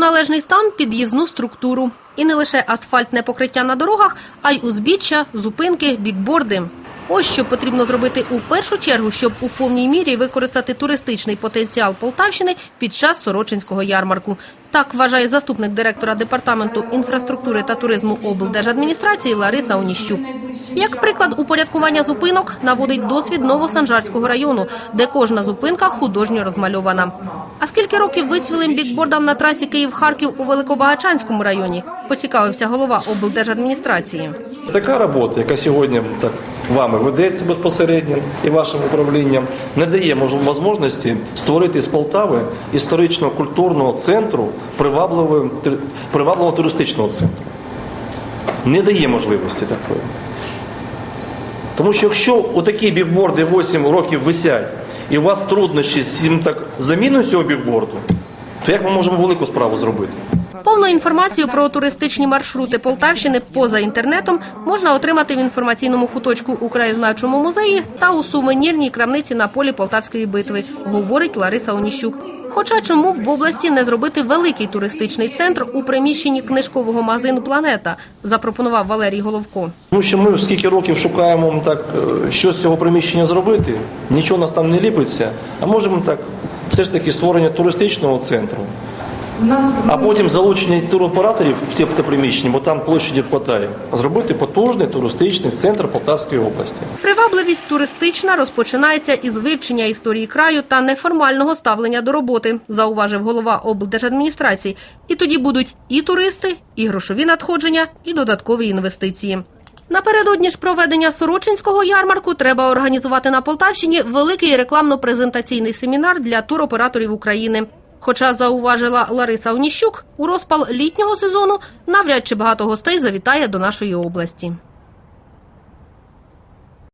належний стан під'їзну структуру. І не лише асфальтне покриття на дорогах, а й узбіччя, зупинки, бікборди. Ось що потрібно зробити у першу чергу, щоб у повній мірі використати туристичний потенціал Полтавщини під час Сорочинського ярмарку. Так вважає заступник директора департаменту інфраструктури та туризму облдержадміністрації Лариса Оніщук. Як приклад упорядкування зупинок наводить досвід Новосанжарського району, де кожна зупинка художньо розмальована. А скільки років вицвілим бікбордам на трасі Київ-Харків у Великобагачанському районі? Поцікавився голова облдержадміністрації. Така робота, яка сьогодні так вами ведеться безпосередньо і вашим управлінням, не дає мож- можливості створити з Полтави історично культурного центру привабливого, привабливого туристичного центру. Не дає можливості такої. Тому що якщо отакі бікборди 8 років висять, і у вас труднощі з цим так заміною цього бікборду, то як ми можемо велику справу зробити? Повну інформацію про туристичні маршрути Полтавщини поза інтернетом можна отримати в інформаційному куточку у краєзнавчому музеї та у сувенірній крамниці на полі Полтавської битви, говорить Лариса Оніщук. Хоча чому б в області не зробити великий туристичний центр у приміщенні книжкового магазину Планета, запропонував Валерій Головко. Тому що ми скільки років шукаємо так, е, що з цього приміщення зробити, нічого у нас там не ліпиться, а можемо так, все ж таки створення туристичного центру, нас а потім залучення туроператорів в те, в приміщення, бо там площаді вистачає, зробити потужний туристичний центр Полтавської області. Привабливість туристична розпочинається із вивчення історії краю та неформального ставлення до роботи, зауважив голова облдержадміністрації. І тоді будуть і туристи, і грошові надходження, і додаткові інвестиції. Напередодні ж проведення Сорочинського ярмарку треба організувати на Полтавщині великий рекламно-презентаційний семінар для туроператорів України. Хоча зауважила Лариса Оніщук, у розпал літнього сезону навряд чи багато гостей завітає до нашої області.